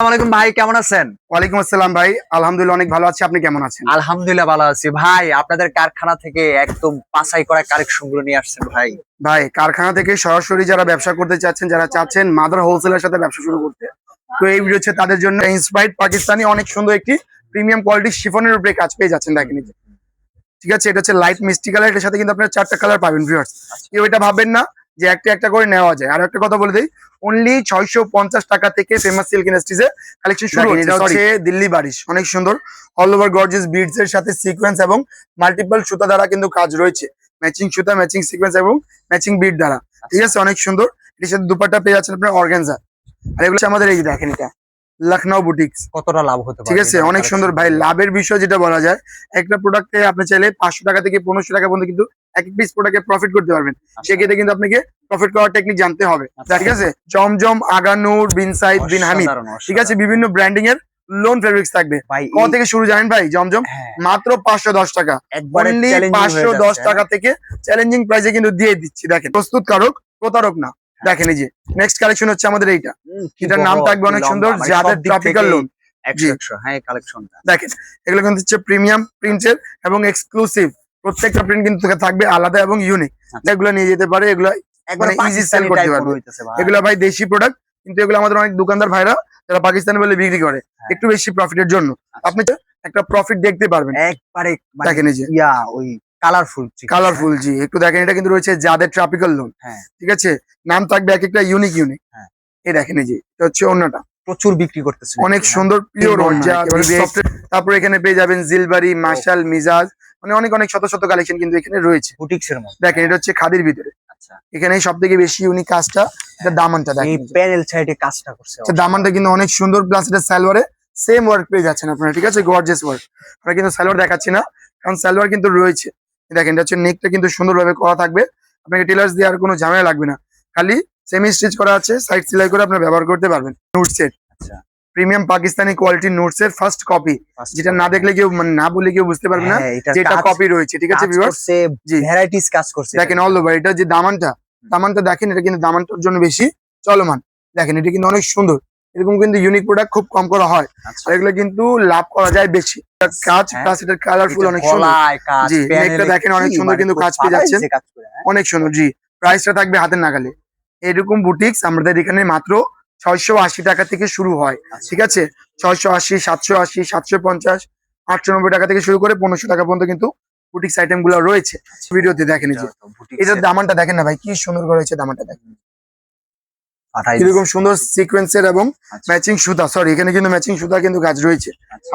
আসসালামাইকুম ভাই কেমন আছেন? ওয়ালাইকুম আসসালাম ভাই আলহামদুলিল্লাহ অনেক ভালো আছি। আপনি কেমন আছেন? আলহামদুলিল্লাহ ভালো আছি। ভাই আপনাদের কারখানা থেকে একদম করা কালেকশনগুলো নিয়ে আসছেন ভাই। ভাই কারখানা থেকে সরাসরি যারা ব্যবসা করতে চাচ্ছেন যারা চাচ্ছেন মাদার হোলসেলের সাথে ব্যবসা শুরু করতে। তো এই ভিডিও হচ্ছে তাদের জন্য পাকিস্তানি অনেক সুন্দর একটি প্রিমিয়াম কোয়ালিটি শিফনের উপরে কাজ পেয়ে যাচ্ছেন দেখেন ঠিক আছে এটা হচ্ছে লাইট মিষ্টি কালার এটার সাথে কিন্তু আপনার চারটা কালার পাবেন ভিউয়ার্স কেউ এটা ভাববেন না যে একটা একটা করে নেওয়া যায়। আর একটা কথা বলে দিই। অনলি ছয়শো পঞ্চাশ টাকা থেকে ফেমাস সিল্ক ইন্ডাস্ট্রিজে কালেকশন শুরু হচ্ছে। এটা এটা হচ্ছে দিল্লি বারিশ। অনেক সুন্দর। অল ওভার গর্জেস বিডস এর সাথে সিকোয়েন্স এবং মাল্টিপল সুতা দ্বারা কিন্তু কাজ রয়েছে। ম্যাচিং সুতা ম্যাচিং সিকোয়েন্স এবং ম্যাচিং বিড দ্বারা। ঠিক আছে? অনেক সুন্দর। এটার সাথে দুপাট্টা পেয়ে যাচ্ছেন আপনার অর্গানজা আর এগুলো আমাদের এই দেখেন এটা। লখনৌ বুটিক্স কতটা লাভ হতে পারে ঠিক আছে? অনেক সুন্দর। ভাই লাভের বিষয় যেটা বলা যায় একটা প্রোডাক্টে আপনি চাইলে পাঁচশো টাকা থেকে পনেরোশো টাকা পর্যন্ত কিন্তু এক এক পিস প্রোডাক্টে প্রফিট করতে পারবেন। সেক্ষেত্রে কিন্তু আপনাকে প্রফিট করার টেকনিক জানতে হবে। আচ্ছা। ঠিক আছে? জমজম আগানুর বিন সাইদ বিন হামিদ। ঠিক আছে? বিভিন্ন ব্র্যান্ডিং এর লোন ফেব্রিক্স থাকবে। কত থেকে শুরু জানেন ভাই জমজম হ্যাঁ, মাত্র পাঁচশো দশ টাকা। অনলি পাঁচশো দশ টাকা থেকে চ্যালেঞ্জিং প্রাইসে কিন্তু দিয়ে দিচ্ছি দেখেন। প্রস্তুত কারক প্রতারক না। দেখেন এই যে নেক্সট কালেকশন হচ্ছে আমাদের এইটা। এটার নাম থাকবে অনেক সুন্দর মানে যাদের ট্রপিক্যাল লোন হ্যাঁ দেখেন এগুলো কিন্তু হচ্ছে প্রিমিয়াম প্রিন্টের এবং এক্সক্লুসিভ প্রত্যেকটা প্রিন্ট কিন্তু থাকবে আলাদা এবং ইউনিক আচ্ছা। এগুলো নিয়ে যেতে পারে এগুলো একবারে মানে পাকিস্তানি করতে পারবে। এগুলো ভাই দেশি প্রোডাক্ট কিন্তু এগুলো আমাদের অনেক দোকানদার ভাইরা যারা পাকিস্তানি বলে বিক্রি করে হ্যাঁ। একটু বেশি প্রফিটের জন্য। আপনি তো একটা প্রফিট দেখতে পারবেন। একবারে মানে দেখেন এই যে। ইয়া ওই কালারফুল কালারফুল জি। একটু দেখেন এটা কিন্তু রয়েছে যাদের ট্রপিক্যাল লোন হ্যাঁ। ঠিক আছে? নাম থাকবে এক একটা ইউনিক ইউনিক হ্যাঁ। এই দেখেন এই যে এটা হচ্ছে অন্যটা। প্রচুর বিক্রি করতেছে অনেক সুন্দর পিওর তারপর এখানে পেয়ে যাবেন জিলবাড়ি মাশাল মিজাজ মানে অনেক অনেক শত শত কালেকশন কিন্তু এখানে রয়েছে। বুটিক্স এর মধ্যে। দেখেন এটা হচ্ছে খাদির ভিতরে। আচ্ছা। এখানে সব থেকে বেশি ইউনিক কাজটা এটা দামানটা এই দেখেন। প্যানেল সাইডে কাজটা করছে। আচ্ছা, দামানটা কিন্তু অনেক সুন্দর প্লাস এটা সালোয়ারে সেম ওয়ার্ক পেয়ে যাচ্ছেন আপনারা ঠিক আছে? গর্জেস ওয়ার্ক আমরা কিন্তু সালোয়ার দেখাচ্ছি না কারণ সালোয়ার কিন্তু রয়েছে। দেখেন এটা হচ্ছে নেকটা কিন্তু সুন্দরভাবে করা থাকবে। আপনাকে টেলার্স দিয়ে আর কোনো ঝামেলা লাগবে না। খালি সেমি স্টিচ করা আছে সাইড সেলাই করে আপনারা ব্যবহার করতে পারবেন। নোট সেট আচ্ছা। প্রিমিয়াম পাকিস্তানি কোয়ালিটির নোটস এর ফার্স্ট কপি যেটা না দেখলে কেউ মানে না বলে কেউ বুঝতে পারবে না হ্যাঁ, যেটা কপি রয়েছে ঠিক আছে ভিউয়ার্স জি। ভ্যারাইটিস কাজ করছে দেখেন অল ওভার এটা যে দামানটা দামানটা দেখেন এটা কিন্তু দামানটার জন্য বেশি চলমান। দেখেন এটা কিন্তু অনেক সুন্দর। এরকম কিন্তু ইউনিক প্রোডাক্ট খুব কম করা হয়। আচ্ছা। আর এগুলো কিন্তু লাভ করা যায় বেশি। কাজ হ্যাঁ। প্লাস এটার কালারফুল অনেক সুন্দর। কাজ, জি, নেকটা দেখেন অনেক সুন্দর কিন্তু কাজ পেয়ে যাচ্ছেন। হ্যাঁ? অনেক সুন্দর জি। প্রাইসটা থাকবে হাতের নাগালে। এরকম বুটিক্স আমাদের এখানে মাত্র ছয়শো আশি টাকা থেকে শুরু হয় আচ্ছা। ঠিক আছে? ছয়শো আশি সাতশো আশি সাতশো পঞ্চাশ আটশো নব্বই টাকা থেকে শুরু করে পনেরোশো টাকা পর্যন্ত কিন্তু বুটিক্স আইটেমগুলো রয়েছে। ভিডিওতে দেখেন এই যে। এটা এটার দামানটা দেখেন না ভাই কি সুন্দর করে হয়েছে দামানটা দেখেন। এরকম সুন্দর সিকোয়েন্সের এবং আচ্ছা। ম্যাচিং সুতা সরি এখানে কিন্তু ম্যাচিং সুতা কিন্তু গাছ রয়েছে। আচ্ছা।